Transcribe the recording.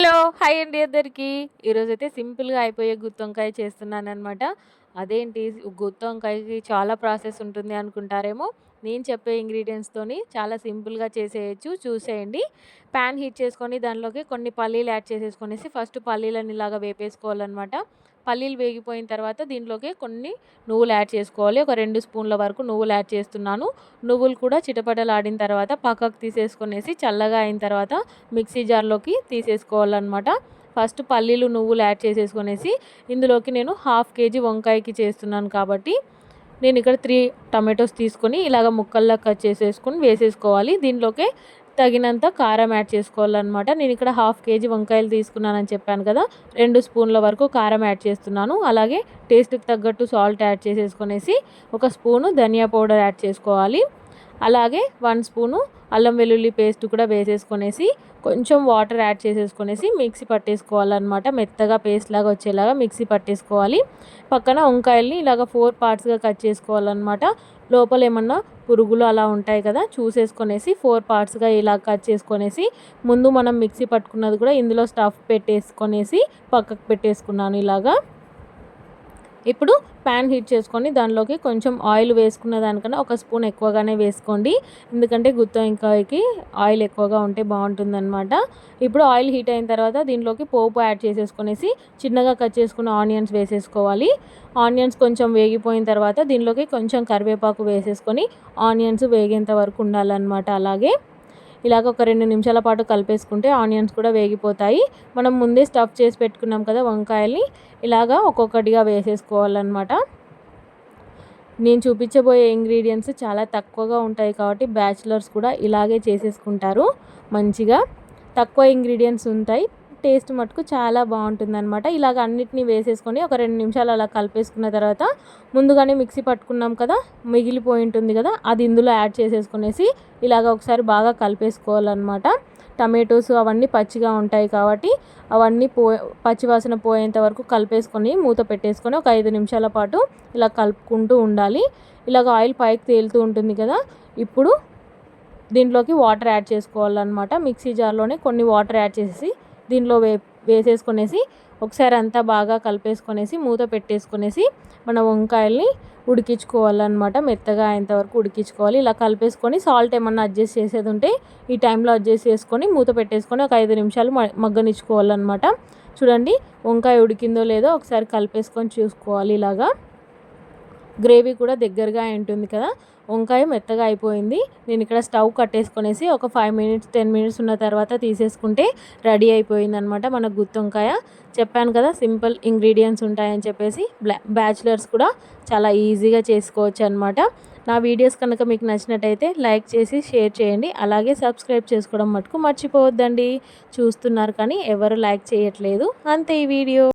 Hello hi అండి అందరికీ. ఈరోజు అయితే సింపుల్గా అయిపోయే గుత్తి వంకాయ చేస్తున్నాను అనమాట అదేంటి? గుత్తి వంకాయకి చాలా ప్రాసెస్ ఉంటుంది అనుకుంటారేమో. నేను చెప్పే ఇంగ్రీడియంట్స్తోని చాలా సింపుల్గా చేసేయచ్చు. చూసేయండి. ప్యాన్ హీట్ చేసుకొని దానిలోకి కొన్ని పల్లీలు యాడ్ చేసేసుకొనేసి ఫస్ట్ పల్లీలను ఇలాగా వేపేసుకోవాలన్నమాట. పల్లీలు వేగిపోయిన తర్వాత దీంట్లోకి కొన్ని నువ్వులు యాడ్ చేసుకోవాలి. ఒక రెండు స్పూన్ల వరకు నువ్వులు యాడ్ చేస్తున్నాను. నువ్వులు కూడా చిటపటలాడిన తర్వాత పక్కకు తీసేసుకునేసి చల్లగా అయిన తర్వాత మిక్సీ జార్లోకి తీసేసుకోవాలన్నమాట. ఫస్ట్ పల్లీలు నువ్వులు యాడ్ చేసేసుకునేసి ఇందులోకి నేను హాఫ్ కేజీ వంకాయకి చేస్తున్నాను కాబట్టి నేను ఇక్కడ త్రీ టమాటోస్ తీసుకొని ఇలాగ ముక్కల్లా కట్ చేసేసుకొని వేసేసుకోవాలి. దీంట్లోకి తగినంత కారం యాడ్ చేసుకోవాలన్నమాట. నేను ఇక్కడ హాఫ్ కేజీ వంకాయలు తీసుకున్నానని చెప్పాను కదా రెండు స్పూన్ల వరకు కారం యాడ్ చేస్తున్నాను. అలాగే టేస్ట్కి తగ్గట్టు సాల్ట్ యాడ్ చేసేసుకునేసి ఒక స్పూను ధనియా పౌడర్ యాడ్ చేసుకోవాలి. అలాగే వన్ స్పూను అల్లం వెల్లుల్లి పేస్ట్ కూడా వేసేసుకొనేసి కొంచెం వాటర్ యాడ్ చేసేసుకొనేసి మిక్సీ పట్టేసుకోవాలన్నమాట. మెత్తగా పేస్ట్ లాగా వచ్చేలాగా మిక్సీ పట్టేసుకోవాలి. పక్కన వంకాయల్ని ఇలాగ ఫోర్ పార్ట్స్గా కట్ చేసుకోవాలన్నమాట. లోపల ఏమన్నా పురుగులు అలా ఉంటాయి కదా చూసేసుకొనేసి ఫోర్ పార్ట్స్గా ఇలా కట్ చేసుకొనేసి ముందు మనం మిక్సీ పట్టుకున్నది కూడా ఇందులో స్టఫ్ పెట్టేసుకొనేసి పక్కకు పెట్టేసుకున్నాను ఇలాగా. ఇప్పుడు ప్యాన్ హీట్ చేసుకొని దానిలోకి కొంచెం ఆయిల్ వేసుకున్న దానికన్నా ఒక స్పూన్ ఎక్కువగానే వేసుకోండి. ఎందుకంటే గుత్తొంకాయకి ఆయిల్ ఎక్కువగా ఉంటే బాగుంటుందన్నమాట. ఇప్పుడు ఆయిల్ హీట్ అయిన తర్వాత దీనిలోకి పోపు యాడ్ చేసేసుకునేసి చిన్నగా కట్ చేసుకున్న ఆనియన్స్ వేసేసుకోవాలి. ఆనియన్స్ కొంచెం వేగిపోయిన తర్వాత దీనిలోకి కొంచెం కరివేపాకు వేసేసుకొని ఆనియన్స్ వేగేంత వరకు ఉండాలన్నమాట అలాగే. ఇలాగ ఒక రెండు నిమిషాల పాటు కలిపేసుకుంటే ఆనియన్స్ కూడా వేగిపోతాయి. మనం ముందే స్టఫ్ చేసి పెట్టుకున్నాం కదా వంకాయల్ని ఇలాగా ఒక్కొక్కటిగా వేసేసుకోవాలన్నమాట. నేను చూపించబోయే ఇంగ్రీడియంట్స్ చాలా తక్కువగా ఉంటాయి కాబట్టి బ్యాచిలర్స్ కూడా ఇలాగే చేసేసుకుంటారు మంచిగా. తక్కువ ఇంగ్రీడియంట్స్ ఉంటాయి. టేస్ట్ మటుకు చాలా బాగుంటుందన్నమాట. ఇలాగ అన్నిటినీ వేసేసుకొని ఒక రెండు నిమిషాలు అలా కలిపేసుకున్న తర్వాత ముందుగానే మిక్సీ పట్టుకున్నాం కదా మిగిలిపోయి ఉంటుంది కదా అది ఇందులో యాడ్ చేసేసుకునేసి ఇలాగ ఒకసారి బాగా కలిపేసుకోవాలన్నమాట. టమాటోస్ అవన్నీ పచ్చిగా ఉంటాయి కాబట్టి అవన్నీ పో పచ్చివాసన పోయేంత వరకు కలిపేసుకొని మూత పెట్టేసుకొని ఒక ఐదు నిమిషాల పాటు ఇలా కలుపుకుంటూ ఉండాలి. ఇలాగ ఆయిల్ పైకి తేలుతూ ఉంటుంది కదా ఇప్పుడు దీంట్లోకి వాటర్ యాడ్ చేసుకోవాలన్నమాట. మిక్సీ జార్లోనే కొన్ని వాటర్ యాడ్ చేసి దీనిలో వే వేసేసుకొనేసి ఒకసారి అంతా బాగా కలిపేసుకొనేసి మూత పెట్టేసుకొనేసి మన వంకాయల్ని ఉడికించుకోవాలన్నమాట. మెత్తగా అయ్యేంతవరకు ఉడికించుకోవాలి. ఇలా కలిపేసుకొని సాల్ట్ ఏమన్నా అడ్జస్ట్ చేసేది ఉంటే ఈ టైంలో అడ్జస్ట్ చేసుకొని మూత పెట్టేసుకొని ఒక ఐదు నిమిషాలు మగ్గనిచ్చుకోవాలన్నమాట. చూడండి వంకాయ ఉడికిందో లేదో ఒకసారి కలిపేసుకొని చూసుకోవాలి ఇలాగా. గ్రేవీ కూడా దగ్గరగా ఉంటుంది కదా. వంకాయ మెత్తగా అయిపోయింది. నేను ఇక్కడ స్టవ్ కట్టేసుకొనేసి ఒక ఫైవ్ మినిట్స్ టెన్ మినిట్స్ ఉన్న తర్వాత తీసేసుకుంటే రెడీ అయిపోయింది అనమాట మన గుత్తి వంకాయ. చెప్పాను కదా సింపుల్ ఇంగ్రీడియంట్స్ ఉంటాయని చెప్పేసి బ్యాచిలర్స్ కూడా చాలా ఈజీగా చేసుకోవచ్చు అనమాట నా వీడియోస్ కనుక మీకు నచ్చినట్టయితే లైక్ చేసి షేర్ చేయండి. అలాగే సబ్స్క్రైబ్ చేసుకోవడం మటుకు మర్చిపోవద్దండి. చూస్తున్నారు కానీ ఎవరు లైక్ చేయట్లేదు. అంతే ఈ వీడియో.